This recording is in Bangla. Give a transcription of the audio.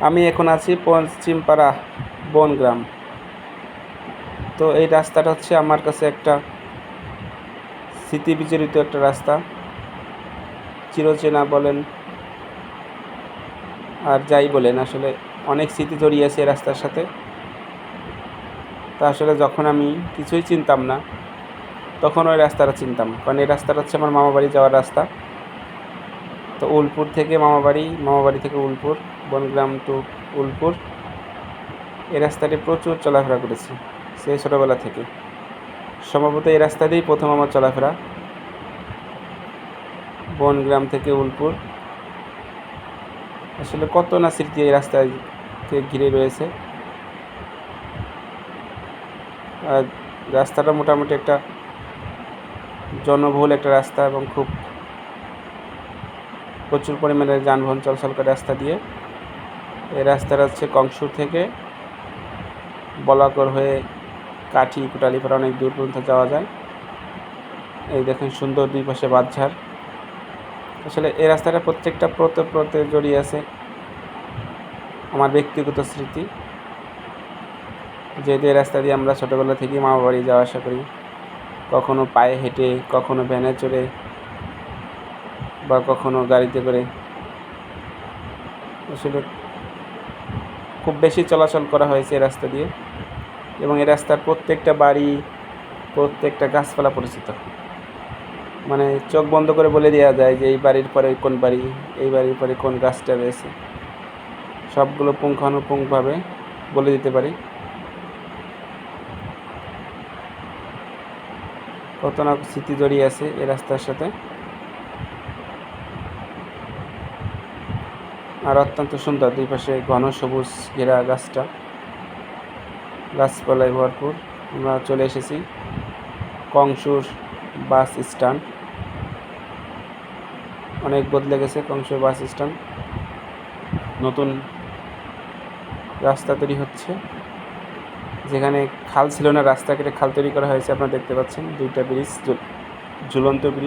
আমি এখন আছি পশ্চিমপাড়া বনগ্রাম। তো এই রাস্তাটা হচ্ছে আমার কাছে একটা স্মৃতি বিজড়িত একটা রাস্তা। চিরচেনা বলেন আর যাই বলেন, আসলে অনেক স্মৃতি জড়িয়ে আছে এই রাস্তার সাথে। তা আসলে যখন আমি কিছুই চিনতাম না, তখন ওই রাস্তাটা চিনতাম। কারণ এই রাস্তাটা হচ্ছে আমার মামাবাড়ি যাওয়ার রাস্তা। তো উলপুর থেকে মামাবাড়ি মামাবাড়ি থেকে উলপুর, বনগ্রাম টু উলপুর। এই রাস্তাটি প্রচুর চলাফেরা করেছি, সেই ছোটোবেলা থেকে। সম্ভবত এই রাস্তা প্রথম আমার চলাফেরা। বনগ্রাম থেকে উলপুর। আসলে কত না স্মৃতি এই রাস্তাকে ঘিরে রয়েছে। আর রাস্তাটা মোটামুটি একটা জনবহুল একটা রাস্তা এবং খুব প্রচুর পরিমাণে যানবাহন চলাচল করে রাস্তা দিয়ে। এই রাস্তাটা হচ্ছে কংসুর থেকে বলাকর হয়ে কাঠি কুটালিপাড়া অনেক দূর পর্যন্ত যাওয়া যায়। এই দেখেন সুন্দর দুই পাশে বাঁধঝাড়। আসলে এই রাস্তাটা প্রত্যেকটা প্রতে প্রতে জড়িয়ে আছে আমার ব্যক্তিগত স্মৃতি। যেহেতু এই রাস্তা দিয়ে আমরা ছোটোবেলা থেকেই মামা বাড়ি যাওয়া আসা করি, কখনো পায়ে হেঁটে, কখনো ভ্যানে চড়ে বা কখনো গাড়িতে করে। আসলে খুব বেশি চলাচল করা হয়েছে এই রাস্তা দিয়ে এবং এই রাস্তার প্রত্যেকটা বাড়ি, প্রত্যেকটা গাছপালা পরিচিত। মানে চোখ বন্ধ করে বলে দেওয়া যায় যে এই বাড়ির পরে কোন বাড়ি, এই বাড়ির পরে কোন গাছটা রয়েছে। সবগুলো পুঙ্খানুপুঙ্খভাবে বলে দিতে পারি। কত না স্মৃতি জড়িয়ে আছে এই রাস্তার সাথে। আর অত্যন্ত সুন্দর। দুই পাশে ঘন সবুজ ঘেরা গাছটা। গাছপালায় ভরপুর। আমরা চলে এসেছি কংসুর বাস স্ট্যান্ড। অনেক বদলে গেছে কংসুর বাস স্ট্যান্ড। নতুন রাস্তা তৈরি হচ্ছে। যেখানে খাল ছিল না রাস্তা কেটে খাল তৈরি করা হয়েছে, আপনারা দেখতে পাচ্ছেন। দুইটা ব্রিজ ঝুলন্ত ব্রিজ।